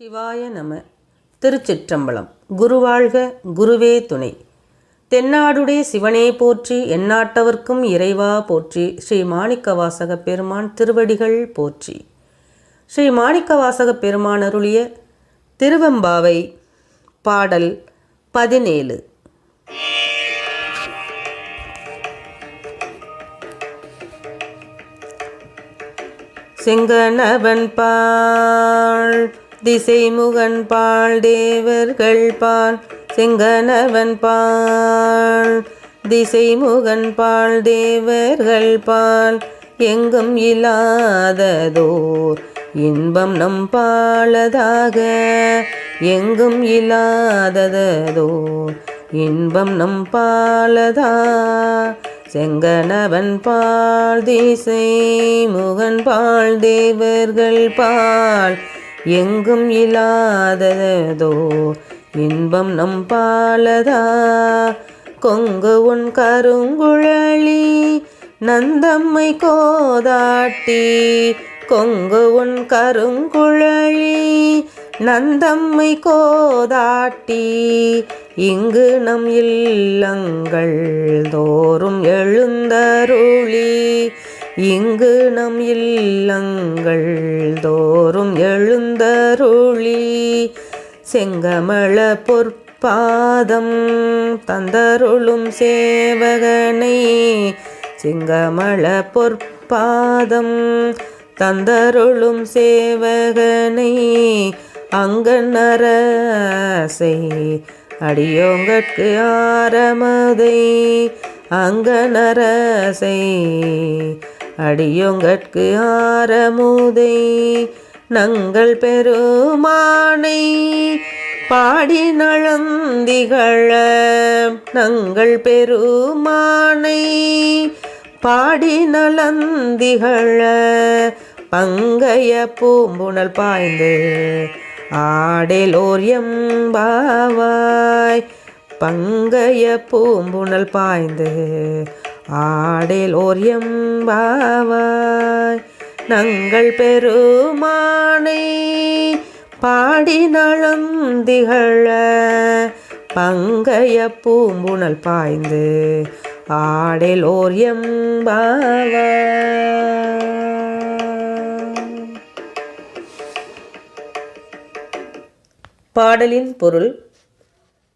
சிவாய நம. திருச்சிற்றம்பலம். குருவாழ்க குருவே துணை. தென்னாடுடைய சிவனே போற்றி எந்நாட்டவர்க்கும் இறைவா போற்றி ஸ்ரீ மாணிக்கவாசக பெருமான் திருவடிகள் போற்றி. ஸ்ரீ மாணிக்கவாசக பெருமான் அருளிய திருவெம்பாவை பாடல் பதினேழு. செங்கனவன் பாழ் திசைமுகன் பால் தேவர்கள் பால் செங்கனவன் பால். திசைமுகன் பால் தேவர்கள் பால் எங்கும் இல்லாததோர் இன்பம் நம் பாலதாக. எங்கும் இல்லாததோர் இன்பம் நம் பாலதா. செங்கனவன் பால் திசை முகன் பால் தேவர்கள் பால் எங்கும் இல்லாததோ இன்பம் நம் பாலதா. கொங்கு உன் கருங்குழலி நந்தம்மை கோதாட்டி. கொங்கு உன் கருங்குழலி நந்தம்மை கோதாட்டி. இங்கு நம் இல்லங்கள் தோறும் எழுந்தருளி. இங்கு நம் இல்லங்கள் தோறும் எழுந்தருளி செங்கமள பொற்பாதம் தந்தருளும் சேவகனை சிங்கமள பொற்பாதம் தந்தருளும் சேவகனை அங்கநரசை அடியோங்கட்கு ஆரமதை அங்கநரசை அடியோங்கற்கு ஆரமுதை நங்கள் பெருமானை பாடி நழந்திகள நங்கள் பெருமானை பாடி நலந்திகள பங்கைய பூம்புணல் பாய்ந்து ஆடேலோர் எம்பாவாய் பங்கைய பூம்புணல் பாய்ந்து ஆடேலோர் எம்பாவாய் நங்கள் பெருமானை பாடி திகழ பங்கைய பூம்புணல் பாய்ந்து ஆடேலோர் எம்பாவ பாடலின் பொருள்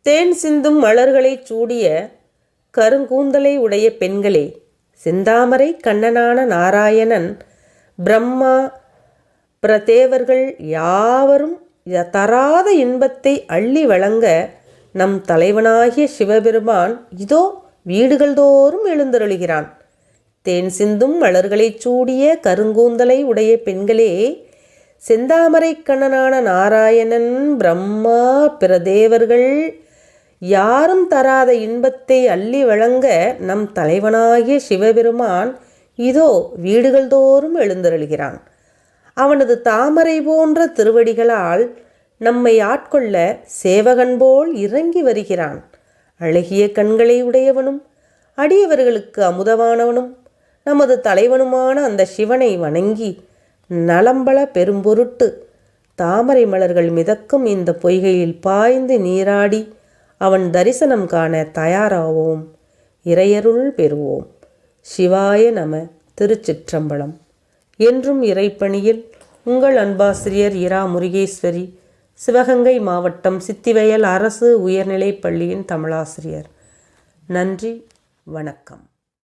தேன் சிந்தும் மலர்களைச் சூடிய கருங்கூந்தலை உடைய பெண்களே செந்தாமரை கண்ணனான நாராயணன் பிரம்மா பிரதேவர்கள் யாவரும் தராத இன்பத்தை அள்ளி வழங்க நம் தலைவனாகிய சிவபெருமான் இதோ வீடுகள் தோறும் எழுந்தருளுகிறான். தேன் சிந்தும் மலர்களைச் சூடிய கருங்கூந்தலை உடைய பெண்களே செந்தாமரை கண்ணனான நாராயணன் பிரம்மா பிற தேவர்கள் யாரும் தராத இன்பத்தை அள்ளி வழங்க நம் தலைவனாகிய சிவபெருமான் இதோ வீடுகள் தோறும் எழுந்தருள்கிறான். அவனது தாமரை போன்ற திருவடிகளால் நம்மை ஆட்கொள்ள சேவகன் போல் இறங்கி வருகிறான். அழகிய கண்களை உடையவனும் அடியவர்களுக்கு அமுதமானவனும் நமது தலைவனுமான அந்த சிவனை வணங்கி நலம்பல பெரும்பொருட்டு தாமரை மலர்கள் மிதக்கும் இந்த பொய்கையில் பாய்ந்து நீராடி அவன் தரிசனம் காண தயாராவோம். இறையருள் பெறுவோம். சிவாய நம திருச்சிற்றம்பலம். என்றும் இறைப்பணியில் உங்கள் அன்பாசிரியர் இரா முருகேஸ்வரி சிவகங்கை மாவட்டம் சித்திவயல் அரசு உயர்நிலைப் பள்ளியின் தமிழாசிரியர். நன்றி வணக்கம்.